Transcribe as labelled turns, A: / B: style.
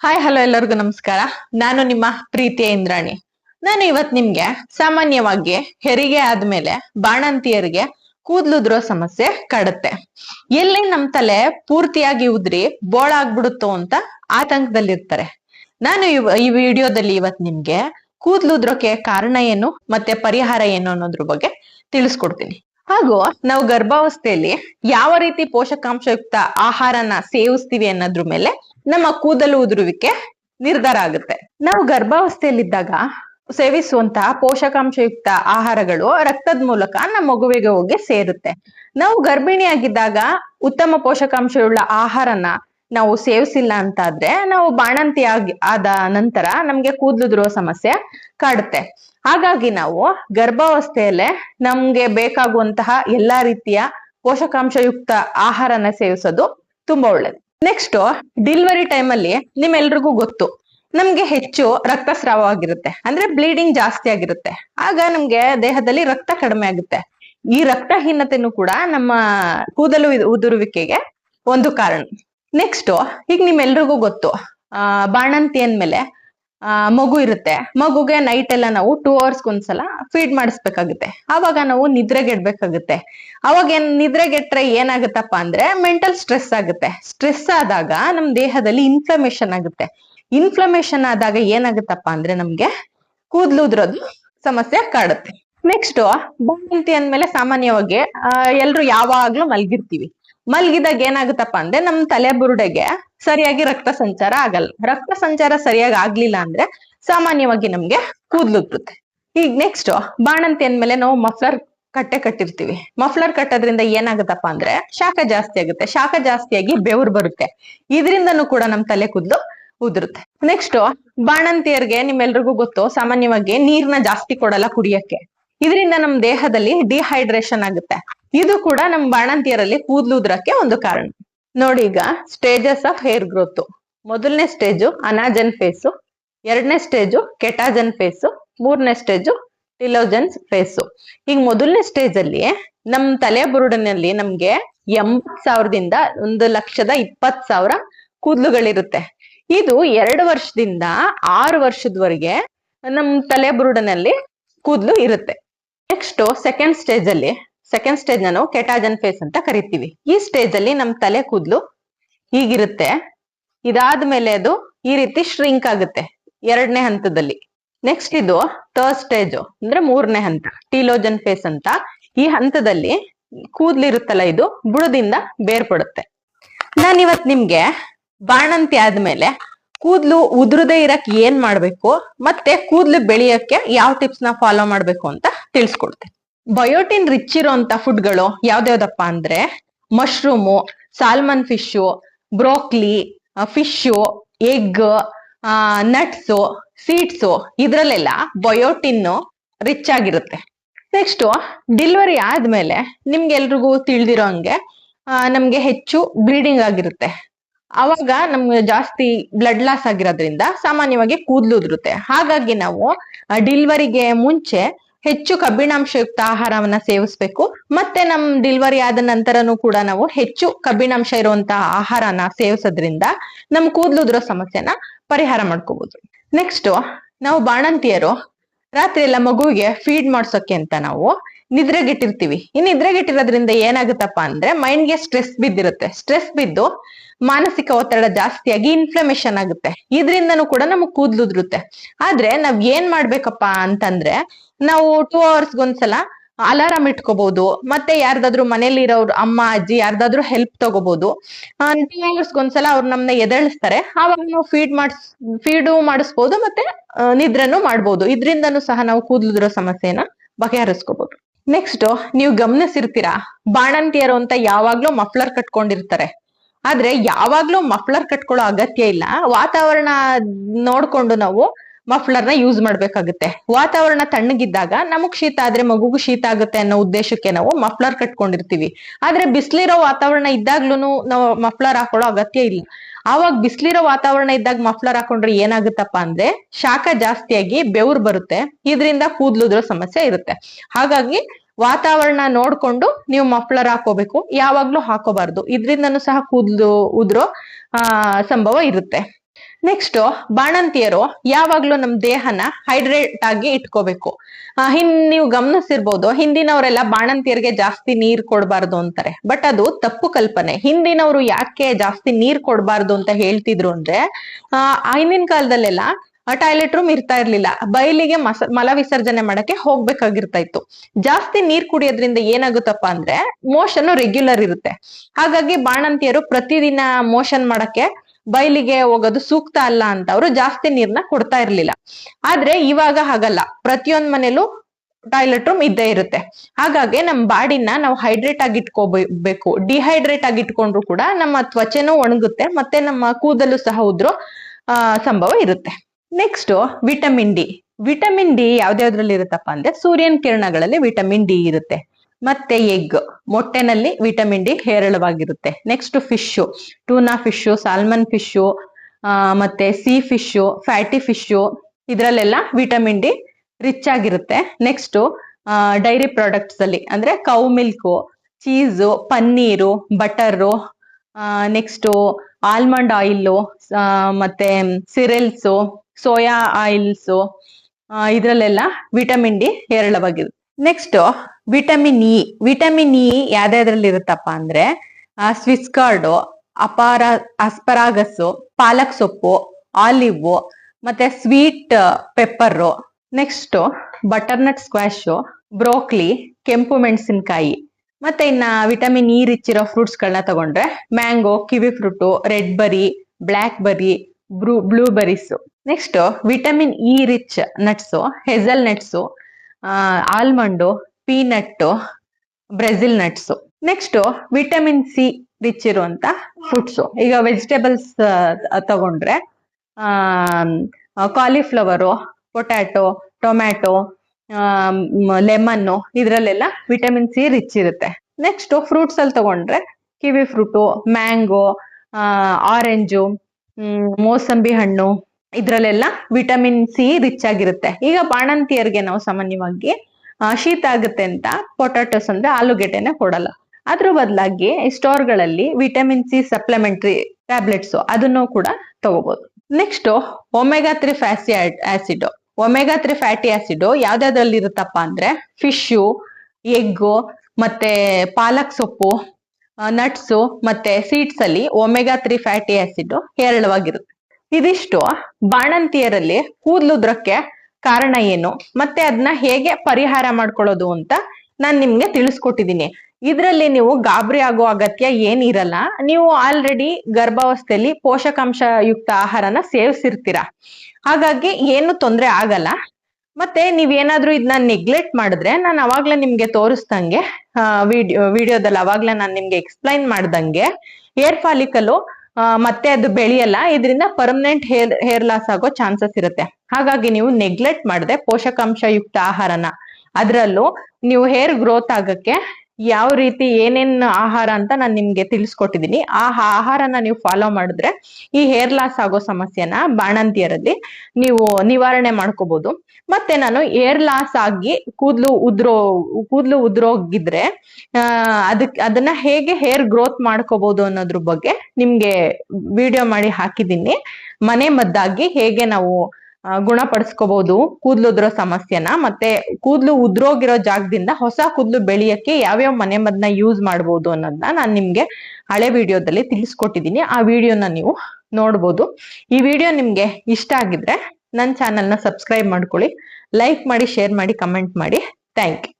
A: Hi hello ಎಲ್ಲರಿಗೂ ನಮಸ್ಕಾರ. ನಾನು ನಿಮ್ಮ ಪ್ರೀತಿಯ ಇಂದ್ರಾಣಿ. ನಾನು ಇವತ್ ನಿಮ್ಗೆ ಸಾಮಾನ್ಯವಾಗಿ ಹೆರಿಗೆ ಆದ್ಮೇಲೆ ಬಾಣಂತಿಯರಿಗೆ ಕೂದ್ಲುದ್ರೋ ಸಮಸ್ಯೆ ಕಾಡುತ್ತೆ. ಎಲ್ಲಿ ನಮ್ ತಲೆ ಪೂರ್ತಿಯಾಗಿ ಉದ್ರಿ ಬೋಳಾಗ್ಬಿಡುತ್ತೋ ಅಂತ ಆತಂಕದಲ್ಲಿರ್ತಾರೆ. ನಾನು ಈ ವಿಡಿಯೋದಲ್ಲಿ ಇವತ್ ನಿಮ್ಗೆ ಕೂದ್ಲುದ್ರೋಕೆ ಕಾರಣ ಏನು, ಮತ್ತೆ ಪರಿಹಾರ ಏನು ಅನ್ನೋದ್ರ ಬಗ್ಗೆ ತಿಳಿಸ್ಕೊಡ್ತೀನಿ. ಹಾಗೂ ನಾವು ಗರ್ಭಾವಸ್ಥೆಯಲ್ಲಿ ಯಾವ ರೀತಿ ಪೋಷಕಾಂಶಯುಕ್ತ ಆಹಾರನ ಸೇವಿಸ್ತೀವಿ ಅನ್ನೋದ್ರ ಮೇಲೆ ನಮ್ಮ ಕೂದಲು ಉದುರುವಿಕೆ ನಿರ್ಧಾರ ಆಗುತ್ತೆ. ನಾವು ಗರ್ಭಾವಸ್ಥೆಯಲ್ಲಿದ್ದಾಗ ಸೇವಿಸುವಂತಹ ಪೋಷಕಾಂಶಯುಕ್ತ ಆಹಾರಗಳು ರಕ್ತದ ಮೂಲಕ ನಮ್ಮ ಮಗುವಿಗೆ ಹೋಗಿ ಸೇರುತ್ತೆ. ನಾವು ಗರ್ಭಿಣಿಯಾಗಿದ್ದಾಗ ಉತ್ತಮ ಪೋಷಕಾಂಶವುಳ್ಳ ಆಹಾರನ ನಾವು ಸೇವಿಸಿಲ್ಲ ಅಂತಾದ್ರೆ ನಾವು ಬಾಣಂತಿ ಆಗಿ ಆದ ನಂತರ ನಮ್ಗೆ ಕೂದಲುದಿರುವ ಸಮಸ್ಯೆ ಕಾಡುತ್ತೆ. ಹಾಗಾಗಿ ನಾವು ಗರ್ಭಾವಸ್ಥೆಯಲ್ಲೇ ನಮ್ಗೆ ಬೇಕಾಗುವಂತಹ ಎಲ್ಲಾ ರೀತಿಯ ಪೋಷಕಾಂಶಯುಕ್ತ ಆಹಾರನ ಸೇವಿಸೋದು ತುಂಬಾ ಒಳ್ಳೇದು. ನೆಕ್ಸ್ಟ್ ಡಿಲಿವರಿ ಟೈಮಲ್ಲಿ ನಿಮ್ಮೆಲ್ರಿಗೂ ಗೊತ್ತು. ನಮ್ಗೆ ಹೆಚ್ಚು ರಕ್ತಸ್ರಾವ ಆಗಿರುತ್ತೆ. ಅಂದ್ರೆ ಬ್ಲೀಡಿಂಗ್ ಜಾಸ್ತಿ ಆಗಿರುತ್ತೆ. ಆಗ ನಮ್ಗೆ ದೇಹದಲ್ಲಿ ರಕ್ತ ಕಡಿಮೆ ಆಗುತ್ತೆ. ಈ ರಕ್ತಹೀನತೆನೂ ಕೂಡ ನಮ್ಮ ಕೂದಲು ಉದುರುವಿಕೆಗೆ ಒಂದು ಕಾರಣ. ನೆಕ್ಸ್ಟ್ ಈಗ ನಿಮ್ಮೆಲ್ರಿಗೂ ಗೊತ್ತು. ಆ ಬಾಣಂತಿ ಅಂದ್ಮೇಲೆ ಆ, ಮಗು ಇರುತ್ತೆ. ಮಗುಗೆ ನೈಟ್ ಎಲ್ಲ ನಾವು ಟೂ ಅವರ್ಸ್ ಒಂದ್ಸಲ ಫೀಡ್ ಮಾಡಿಸ್ಬೇಕಾಗುತ್ತೆ. ಅವಾಗ ನಾವು ನಿದ್ರೆಗೆಡ್ಬೇಕಾಗುತ್ತೆ ಅವಾಗ ಏನ್ ನಿದ್ರೆಗೆಟ್ರೆ ಏನಾಗುತ್ತಪ್ಪ ಅಂದ್ರೆ ಮೆಂಟಲ್ ಸ್ಟ್ರೆಸ್ ಆಗುತ್ತೆ. ಸ್ಟ್ರೆಸ್ ಆದಾಗ ನಮ್ ದೇಹದಲ್ಲಿ ಇನ್ಫ್ಲಮೇಷನ್ ಆಗುತ್ತೆ. ಇನ್ಫ್ಲಮೇಷನ್ ಆದಾಗ ಏನಾಗುತ್ತಪ್ಪ ಅಂದ್ರೆ ನಮ್ಗೆ ಕೂದಲು ಉದ್ರೋದು ಸಮಸ್ಯೆ ಕಾಡುತ್ತೆ. ನೆಕ್ಸ್ಟ್ ಬಾಣಂತಿ ಅಂದ್ಮೇಲೆ ಸಾಮಾನ್ಯವಾಗಿ ಎಲ್ರು ಯಾವಾಗ್ಲೂ ಮಲ್ಗಿರ್ತೀವಿ. ಮಲ್ಗಿದಾಗ ಏನಾಗುತ್ತಪ್ಪ ಅಂದ್ರೆ ನಮ್ ತಲೆ ಬುರುಡೆಗೆ ಸರಿಯಾಗಿ ರಕ್ತ ಸಂಚಾರ ಆಗಲ್ಲ. ರಕ್ತ ಸಂಚಾರ ಸರಿಯಾಗಿ ಆಗ್ಲಿಲ್ಲ ಅಂದ್ರೆ ಸಾಮಾನ್ಯವಾಗಿ ನಮ್ಗೆ ಕೂದ್ಲು ಉದುರುತ್ತೆ ಈಗ ನೆಕ್ಸ್ಟ್ ಬಾಣಂತಿ ಅಂದ್ಮೇಲೆ ನಾವು ಮಫ್ಲರ್ ಕಟ್ಟೆ ಕಟ್ಟಿರ್ತೀವಿ. ಮಫ್ಲರ್ ಕಟ್ಟೋದ್ರಿಂದ ಏನಾಗುತ್ತಪ್ಪ ಅಂದ್ರೆ ಶಾಖ ಜಾಸ್ತಿ ಆಗುತ್ತೆ. ಶಾಖ ಜಾಸ್ತಿಯಾಗಿ ಬೆವರು ಬರುತ್ತೆ. ಇದರಿಂದನೂ ಕೂಡ ನಮ್ ತಲೆ ಕೂದ್ಲು ಉದುರುತ್ತೆ. ನೆಕ್ಸ್ಟ್ ಬಾಣಂತಿಯರ್ಗೆ ನಿಮ್ಮೆಲ್ರಿಗೂ ಗೊತ್ತು, ಸಾಮಾನ್ಯವಾಗಿ ನೀರ್ನ ಜಾಸ್ತಿ ಕೊಡಲ್ಲ ಕುಡಿಯಕ್ಕೆ. ಇದರಿಂದ ನಮ್ ದೇಹದಲ್ಲಿ ಡಿಹೈಡ್ರೇಷನ್ ಆಗುತ್ತೆ. ಇದು ಕೂಡ ನಮ್ ಬಾಣಂತಿಯರಲ್ಲಿ ಕೂದ್ಲು ಉದ್ರಕ್ಕೆ ಒಂದು ಕಾರಣ. ನೋಡಿ ಈಗ ಸ್ಟೇಜಸ್ ಆಫ್ ಹೇರ್ ಗ್ರೋತ್ ಮೊದಲನೇ ಸ್ಟೇಜು ಅನಾಜನ್ ಫೇಸು ಎರಡನೇ ಸ್ಟೇಜು ಕೆಟಾಜನ್ ಫೇಸು ಮೂರನೇ ಸ್ಟೇಜು ಟಿಲೋಜನ್ ಫೇಸು ಈಗ ಮೊದಲನೇ ಸ್ಟೇಜ್ ಅಲ್ಲಿ ನಮ್ ತಲೆ ಬುರುಡನಲ್ಲಿ ನಮ್ಗೆ ಎಂಬತ್ ಸಾವಿರದಿಂದ ಒಂದು ಲಕ್ಷದ ಇಪ್ಪತ್ ಸಾವಿರ ಕೂದ್ಲುಗಳಿರುತ್ತೆ. ಇದು ಎರಡು ವರ್ಷದಿಂದ ಆರು ವರ್ಷದವರೆಗೆ ನಮ್ ತಲೆ ಬುರುಡನಲ್ಲಿ ಕೂದ್ಲು ಇರುತ್ತೆ. ನೆಕ್ಸ್ಟ್ ಸೆಕೆಂಡ್ ಸ್ಟೇಜ್ ಅಲ್ಲಿ ಸೆಕೆಂಡ್ ಸ್ಟೇಜ್ ನಾವು ಕೆಟಾಜನ್ ಫೇಸ್ ಅಂತ ಕರಿತೀವಿ. ಈ ಸ್ಟೇಜ್ ಅಲ್ಲಿ ನಮ್ ತಲೆ ಕೂದ್ಲು ಹೀಗಿರುತ್ತೆ. ಇದಾದ್ಮೇಲೆ ಅದು ಈ ರೀತಿ ಶ್ರಿಂಕ್ ಆಗುತ್ತೆ ಎರಡನೇ ಹಂತದಲ್ಲಿ. ನೆಕ್ಸ್ಟ್ ಇದು ಥರ್ಡ್ ಸ್ಟೇಜ್ ಅಂದ್ರೆ ಮೂರನೇ ಹಂತ ಟೀಲೋಜನ್ ಫೇಸ್ ಅಂತ. ಈ ಹಂತದಲ್ಲಿ ಕೂದ್ಲಿರುತ್ತಲ್ಲ ಇದು, ಬುಡದಿಂದ ಬೇರ್ಪಡುತ್ತೆ. ಇವತ್ ನಿಮ್ಗೆ ಬಾಣಂತಿ ಆದ್ಮೇಲೆ ಕೂದ್ಲು ಉದುರದೇ ಇರಕ್ ಏನ್ ಮಾಡ್ಬೇಕು, ಮತ್ತೆ ಕೂದ್ಲು ಬೆಳೆಯಕ್ಕೆ ಯಾವ ಟಿಪ್ಸ್ನ ಫಾಲೋ ಮಾಡ್ಬೇಕು ಅಂತ ತಿಳಿಸ್ಕೊಡ್ತೀನಿ ಬಯೋಟಿನ್ ರಿಚ್ ಇರುವಂತ ಫುಡ್ಗಳು ಯಾವ್ದ್ಯಾವ್ದಪ್ಪ ಅಂದ್ರೆ mushroom salmon fish broccoli fish egg nuts seeds ಇದ್ರಲ್ಲೆಲ್ಲ biotin rich ಆಗಿರುತ್ತೆ. ನೆಕ್ಸ್ಟ್ ಡೆಲಿವರಿ ಆದ್ಮೇಲೆ ನಿಮ್ಗೆಲ್ರಿಗೂ ತಿಳಿದಿರೋ ಹಂಗೆ ನಮ್ಗೆ ಹೆಚ್ಚು ಬ್ಲೀಡಿಂಗ್ ಆಗಿರುತ್ತೆ. ಅವಾಗ ನಮ್ಗೆ ಜಾಸ್ತಿ ಬ್ಲಡ್ ಲಾಸ್ ಆಗಿರೋದ್ರಿಂದ ಸಾಮಾನ್ಯವಾಗಿ ಕೂದಲು ಉದುರುತ್ತೆ. ಹಾಗಾಗಿ ನಾವು ಡಿಲಿವರಿಗೆ ಮುಂಚೆ ಹೆಚ್ಚು ಕಬ್ಬಿಣಾಂಶಯುಕ್ತ ಆಹಾರವನ್ನ ಸೇವಿಸ್ಬೇಕು. ಮತ್ತೆ ನಮ್ ಡಿಲಿವರಿ ಆದ ನಂತರನೂ ಕೂಡ ನಾವು ಹೆಚ್ಚು ಕಬ್ಬಿಣಾಂಶ ಇರುವಂತಹ ಆಹಾರನ ಸೇವಿಸೋದ್ರಿಂದ ನಮ್ ಕೂದಲು ಉದುರೋ ಸಮಸ್ಯೆನ ಪರಿಹಾರ ಮಾಡ್ಕೋಬಹುದು ನೆಕ್ಸ್ಟ್ ನಾವು ಬಾಣಂತಿಯರು ರಾತ್ರಿ ಎಲ್ಲ ಮಗುವಿಗೆ ಫೀಡ್ ಮಾಡ್ಸೋಕೆ ಅಂತ ನಾವು ನಿದ್ರೆಗೆಟ್ಟಿರ್ತೀವಿ. ಈ ನಿದ್ರೆಗೆಟ್ಟಿರೋದ್ರಿಂದ ಏನಾಗುತ್ತಪ್ಪ ಅಂದ್ರೆ ಮೈಂಡ್ಗೆ ಸ್ಟ್ರೆಸ್ ಬಿದ್ದಿರುತ್ತೆ. ಸ್ಟ್ರೆಸ್ ಬಿದ್ದು ಮಾನಸಿಕ ಒತ್ತಡ ಜಾಸ್ತಿಯಾಗಿ ಇನ್ಫ್ಲಮೇಷನ್ ಆಗುತ್ತೆ. ಇದರಿಂದನೂ ಕೂಡ ನಮಗ್ ಕೂದಲು ಉದುರುತ್ತೆ. ಆದ್ರೆ ನಾವ್ ಏನ್ ಮಾಡ್ಬೇಕಪ್ಪ ಅಂತಂದ್ರೆ ನಾವು ಟೂ ಅವರ್ಸ್ ಒಂದ್ಸಲ ಅಲಾರಾಮ್ ಇಟ್ಕೋಬಹುದು ಮತ್ತೆ ಯಾರ್ದಾದ್ರು ಮನೇಲಿ ಇರೋರು ಅಮ್ಮ, ಅಜ್ಜಿ ಯಾರ್ದಾದ್ರು ಹೆಲ್ಪ್ ತಗೋಬಹುದು ಟೂ ಅವರ್ಸ್ ಒಂದ್ಸಲ ಅವ್ರು ನಮ್ನ ಎದಳಿಸ್ತಾರೆ ಆವಾಗ ನಾವು ಫೀಡ್ ಮಾಡಿಸ್ ಫೀಡು ಮಾಡಿಸ್ಬೋದು ಮತ್ತೆ ನಿದ್ರೆನೂ ಮಾಡ್ಬೋದು. ಇದ್ರಿಂದನೂ ಸಹ ನಾವು ಕೂದಲುದಿರೋ ಸಮಸ್ಯೆನ ಬಗೆಹರಿಸ್ಕೋಬಹುದು ನೆಕ್ಸ್ಟ್ ನೀವು ಗಮನಿಸಿರ್ತೀರಾ, ಬಾಣಂತಿಯರು ಅಂತ ಯಾವಾಗ್ಲೂ ಮಫ್ಲರ್ ಕಟ್ಕೊಂಡಿರ್ತಾರೆ. ಆದ್ರೆ ಯಾವಾಗ್ಲೂ ಮಫ್ಲರ್ ಕಟ್ಕೊಳ್ಳೋ ಅಗತ್ಯ ಇಲ್ಲ. ವಾತಾವರಣ ನೋಡ್ಕೊಂಡು ನಾವು ಮಫ್ಲರ್ನ ಯೂಸ್ ಮಾಡ್ಬೇಕಾಗುತ್ತೆ. ವಾತಾವರಣ ತಣ್ಣಗಿದ್ದಾಗ ನಮಗ್ ಶೀತ ಆದ್ರೆ ಮಗುಗೂ ಶೀತ ಆಗುತ್ತೆ ಅನ್ನೋ ಉದ್ದೇಶಕ್ಕೆ ನಾವು ಮಫ್ಲರ್ ಕಟ್ಕೊಂಡಿರ್ತೀವಿ. ಆದ್ರೆ ಬಿಸಿಲಿರೋ ವಾತಾವರಣ ಇದ್ದಾಗ್ಲೂ ನಾವು ಮಫ್ಲರ್ ಹಾಕೊಳ್ಳೋ ಅಗತ್ಯ ಇಲ್ಲ. ಆವಾಗ ಬಿಸಿಲಿರೋ ವಾತಾವರಣ ಇದ್ದಾಗ ಮಫ್ಲರ್ ಹಾಕೊಂಡ್ರೆ ಏನಾಗುತ್ತಪ್ಪ ಅಂದ್ರೆ ಶಾಖ ಜಾಸ್ತಿಯಾಗಿ ಬೆವರು ಬರುತ್ತೆ. ಇದರಿಂದ ಕೂದ್ಲುದ್ರ ಸಮಸ್ಯೆ ಇರುತ್ತೆ. ಹಾಗಾಗಿ ವಾತಾವರಣ ನೋಡ್ಕೊಂಡು ನೀವು ಮಫ್ಲರ್ ಹಾಕೋಬೇಕು ಯಾವಾಗ್ಲೂ ಹಾಕೋಬಾರ್ದು ಇದ್ರಿಂದನೂ ಸಹ ಕೂದಲು ಉದ್ರೋ, ಆ, ಸಂಭವ ಇರುತ್ತೆ. ನೆಕ್ಸ್ಟ್ ಬಾಣಂತಿಯರು ಯಾವಾಗ್ಲೂ ನಮ್ ದೇಹನ ಹೈಡ್ರೇಟ್ ಆಗಿ ಇಟ್ಕೋಬೇಕು. ಹಿನ್, ನೀವು ಗಮನಿಸಿರ್ಬೋದು, ಹಿಂದಿನವರೆಲ್ಲ ಬಾಣಂತಿಯರಿಗೆ ಜಾಸ್ತಿ ನೀರ್ ಕೊಡಬಾರ್ದು ಅಂತಾರೆ. ಬಟ್ ಅದು ತಪ್ಪು ಕಲ್ಪನೆ. ಹಿಂದಿನವರು ಯಾಕೆ ಜಾಸ್ತಿ ನೀರ್ ಕೊಡಬಾರ್ದು ಅಂತ ಹೇಳ್ತಿದ್ರು ಅಂದ್ರೆ, ಆ ಹಿಂದಿನ ಕಾಲದಲ್ಲೆಲ್ಲ ಟಾಯ್ಲೆಟ್ ರೂಮ್ ಇರ್ತಾ ಇರ್ಲಿಲ್ಲ. ಬಯಲಿಗೆ ಮಸ, ಮಲ ವಿಸರ್ಜನೆ ಮಾಡಕ್ಕೆ ಹೋಗ್ಬೇಕಾಗಿರ್ತಾ ಇತ್ತು. ಜಾಸ್ತಿ ನೀರ್ ಕುಡಿಯೋದ್ರಿಂದ ಏನಾಗುತ್ತಪ್ಪ ಅಂದ್ರೆ ಮೋಷನ್ ರೆಗ್ಯುಲರ್ ಇರುತ್ತೆ. ಹಾಗಾಗಿ ಬಾಣಂತಿಯರು ಪ್ರತಿದಿನ ಮೋಷನ್ ಮಾಡಕ್ಕೆ ಬಯಲಿಗೆ ಹೋಗೋದು ಸೂಕ್ತ ಅಲ್ಲ ಅಂತ ಅವರು ಜಾಸ್ತಿ ನೀರ್ನ ಕೊಡ್ತಾ ಇರ್ಲಿಲ್ಲ. ಆದ್ರೆ ಇವಾಗ ಹಾಗಲ್ಲ. ಪ್ರತಿಯೊಂದ್ ಮನೇಲೂ ಟಾಯ್ಲೆಟ್ ರೂಮ್ ಇದ್ದೇ ಇರುತ್ತೆ. ಹಾಗಾಗಿ ನಮ್ಮ ಬಾಡಿನ ನಾವು ಹೈಡ್ರೇಟ್ ಆಗಿ ಇಟ್ಕೋಬೇಕು. ಡಿಹೈಡ್ರೇಟ್ ಆಗಿ ಇಟ್ಕೊಂಡ್ರು ಕೂಡ ನಮ್ಮ ತ್ವಚೆನೂ ಒಣಗುತ್ತೆ ಮತ್ತೆ ನಮ್ಮ ಕೂದಲು ಸಹ ಉದ್ರೋ ಸಂಭವ ಇರುತ್ತೆ. Next vitamin D vitamin D ಯಾವ್ದ್ಯಾವ್ದ್ರಲ್ಲಿ ಇರುತ್ತಪ್ಪ ಅಂದ್ರೆ ಸೂರ್ಯನ ಕಿರಣಗಳಲ್ಲಿ ವಿಟಮಿನ್ ಡಿ ಇರುತ್ತೆ. ಮತ್ತೆ ಎಗ್, ಮೊಟ್ಟೆನಲ್ಲಿ vitamin D ಹೇರಳವಾಗಿರುತ್ತೆ. Next fish tuna fish salmon fish ಮತ್ತೆ ಸಿ ಫಿಶ್ ಫ್ಯಾಟಿ ಫಿಶ್ ಇದ್ರಲ್ಲೆಲ್ಲ ವಿಟಮಿನ್ ಡಿ ರಿಚ್ ಆಗಿರುತ್ತೆ. ನೆಕ್ಸ್ಟ್ ಡೈರಿ ಪ್ರಾಡಕ್ಟ್ಸ್ ಅಲ್ಲಿ, ಅಂದ್ರೆ cow milk cheese paneer butter next almond oil ಮತ್ತೆ ಸಿರೆಲ್ಸು ಸೋಯಾ ಆಯಿಲ್ಸು ಇದ್ರಲ್ಲೆಲ್ಲ vitamin D ಹೇರಳವಾಗಿರುತ್ತೆ. Next vitamin E vitamin E ಯಾವ್ದಾದ್ರಲ್ಲಿ ಇರುತ್ತಪ್ಪ ಅಂದ್ರೆ ಸ್ವಿಸ್ ಕಾರ್ಡು ಅಪಾರ ಅಸ್ಪರಾಗಸ್ಸು ಪಾಲಕ್ ಸೊಪ್ಪು ಆಲಿವ್ ಮತ್ತೆ sweet pepper next butternut squash broccoli ಕೆಂಪು ಮೆಣಸಿನಕಾಯಿ. ಮತ್ತೆ ಇನ್ನ ವಿಟಮಿನ್ ಇ ರಿಚ್ ಇರೋ ಫ್ರೂಟ್ಸ್ ಗಳನ್ನ ತಗೊಂಡ್ರೆ mango kiwi fruit red berry black berry blue blueberries next vitamin E rich nuts hazel nuts almond, peanut, Brazil nuts. Next vitamin C rich ಇರುವಂತ foods ಈಗ vegetables ತಗೊಂಡ್ರೆ ಕಾಲಿಫ್ಲವರು ಪೊಟ್ಯಾಟೊ ಟೊಮ್ಯಾಟೊ ಲೆಮನ್ನು ಇದ್ರಲ್ಲೆಲ್ಲ vitamin C rich ಇರುತ್ತೆ. Next fruits ಅಲ್ಲಿ ತಗೊಂಡ್ರೆ kiwi fruit mango orange ಮೋಸಂಬಿ ಹಣ್ಣು ಇದ್ರಲ್ಲೆಲ್ಲ ವಿಟಮಿನ್ ಸಿ ರಿಚ್ ಆಗಿರುತ್ತೆ. ಈಗ ಬಾಣಂತಿಯರಿಗೆ ನಾವು ಸಾಮಾನ್ಯವಾಗಿ ಶೀತ ಆಗುತ್ತೆ ಅಂತ ಪೊಟಾಟೋಸ್ ಅಂದ್ರೆ ಆಲೂಗೆಡ್ಡೆನೆ ಕೊಡಲ್ಲ. ಅದ್ರ ಬದಲಾಗಿ ಸ್ಟೋರ್ಗಳಲ್ಲಿ ವಿಟಮಿನ್ ಸಿ ಸಪ್ಲಿಮೆಂಟರಿ ಟ್ಯಾಬ್ಲೆಟ್ಸ್ ಅದನ್ನು ಕೂಡ ತಗೋಬಹುದು next omega three fatty acid omega three fatty acid ಯಾವ್ದಾದ್ರಲ್ಲಿ ಇರುತ್ತಪ್ಪ ಅಂದ್ರೆ ಫಿಶು ಎಗ್ ಮತ್ತೆ ಪಾಲಕ್ ಸೊಪ್ಪು ನಟ್ಸು ಮತ್ತೆ ಸೀಡ್ಸ್ ಅಲ್ಲಿ ಒಮೆಗಾ ತ್ರೀ ಫ್ಯಾಟಿ ಆಸಿಡ್ ಹೇರಳವಾಗಿರುತ್ತೆ. ಇದಿಷ್ಟು ಬಾಣಂತಿಯರಲ್ಲಿ ಕೂದ್ಲುದ್ರಕ್ಕೆ ಕಾರಣ ಏನು? ಮತ್ತೆ ಅದನ್ನ ಹೇಗೆ ಪರಿಹಾರ ಮಾಡ್ಕೊಳ್ಳೋದು ಅಂತ ನಾನ್ ನಿಮ್ಗೆ ತಿಳಿಸ್ಕೊಟ್ಟಿದ್ದೀನಿ ಇದ್ರಲ್ಲಿ ನೀವು ಗಾಬರಿ ಆಗೋ ಅಗತ್ಯ ಏನಿರಲ್ಲ, ನೀವು ಆಲ್ರೆಡಿ ಗರ್ಭಾವಸ್ಥೆಯಲ್ಲಿ ಪೋಷಕಾಂಶ ಯುಕ್ತ ಆಹಾರನ ಸೇವಿಸಿರ್ತೀರ? ಹಾಗಾಗಿ ಏನು ತೊಂದ್ರೆ ಆಗಲ್ಲ. ಮತ್ತೆ ನೀವೇನಾದ್ರೂ ಇದನ್ನ ನೆಗ್ಲೆಕ್ಟ್ ಮಾಡಿದ್ರೆ ನಾನು ಅವಾಗ್ಲೇ ನಿಮ್ಗೆ ತೋರಿಸ್ದಂಗೆ ವಿಡಿಯೋ ವಿಡಿಯೋದಲ್ಲಿ ಅವಾಗ್ಲೇ ನಾನು ನಿಮ್ಗೆ ಎಕ್ಸ್ಪ್ಲೈನ್ ಮಾಡ್ದಂಗೆ, ಏರ್ ಫಾಲಿಕಲು ಮತ್ತೆ ಅದು ಬೆಳೆಯಲ್ಲ, ಇದರಿಂದ ಪರ್ಮನೆಂಟ್ ಹೇರ್ ಹೇರ್ ಲಾಸ್ ಆಗೋ ಚಾನ್ಸಸ್ ಇರುತ್ತೆ. ಹಾಗಾಗಿ ನೀವು ನೆಗ್ಲೆಕ್ಟ್ ಮಾಡದೆ ಪೋಷಕಾಂಶ ಯುಕ್ತ ಆಹಾರನ. ಅದರಲ್ಲೂ ನೀವು ಹೇರ್ ಗ್ರೋತ್ ಆಗಕ್ಕೆ ಯಾವ ರೀತಿ ಏನೇನ್ ಆಹಾರ ಅಂತ ನಾನು ನಿಮ್ಗೆ ತಿಳಿಸ್ಕೊಟ್ಟಿದೀನಿ. ಆ ಆಹಾರನ ನೀವು ಫಾಲೋ ಮಾಡಿದ್ರೆ ಈ ಹೇರ್ ಲಾಸ್ ಆಗೋ ಸಮಸ್ಯೆನ ಬಾಣಂತಿಯರಲ್ಲಿ ನೀವು ನಿವಾರಣೆ ಮಾಡ್ಕೋಬಹುದು ಮತ್ತೆ ನಾನು ಹೇರ್ ಲಾಸ್ ಆಗಿ ಕೂದ್ಲು ಉದ್ರೋ ಕೂದ್ಲು ಉದ್ರೋಗಿದ್ರೆ ಅದಕ್ ಅದನ್ನ ಹೇಗೆ ಹೇರ್ ಗ್ರೋತ್ ಮಾಡ್ಕೋಬಹುದು ಅನ್ನೋದ್ರ ಬಗ್ಗೆ ನಿಮ್ಗೆ ವಿಡಿಯೋ ಮಾಡಿ ಹಾಕಿದ್ದೀನಿ ಮನೆ ಮದ್ದಾಗಿ ಹೇಗೆ ನಾವು ಗುಣಪಡಿಸ್ಕೋಬಹುದು ಕೂದ್ಲು ಉದ್ರೋ ಸಮಸ್ಯೆನ. ಮತ್ತೆ ಕೂದ್ಲು ಉದ್ರೋಗಿರೋ ಜಾಗದಿಂದ ಹೊಸ ಕೂದ್ಲು ಬೆಳೆಯಕ್ಕೆ ಯಾವ್ಯಾವ ಮನೆ ಮದ್ನ ಯೂಸ್ ಮಾಡ್ಬೋದು ಅನ್ನೋದನ್ನ ನಾನು ನಿಮ್ಗೆ ಹಳೆ ವಿಡಿಯೋದಲ್ಲಿ ತಿಳಿಸ್ಕೊಟ್ಟಿದ್ದೀನಿ ಆ ವಿಡಿಯೋನ ನೀವು ನೋಡ್ಬೋದು. ಈ ವಿಡಿಯೋ ನಿಮ್ಗೆ ಇಷ್ಟ ಆಗಿದ್ರೆ ನನ್ನ ಚಾನೆಲ್ನ ಸಬ್ಸ್ಕ್ರೈಬ್ ಮಾಡ್ಕೊಳ್ಳಿ. ಲೈಕ್ ಮಾಡಿ ಶೇರ್ ಮಾಡಿ ಕಮೆಂಟ್ ಮಾಡಿ. Thank you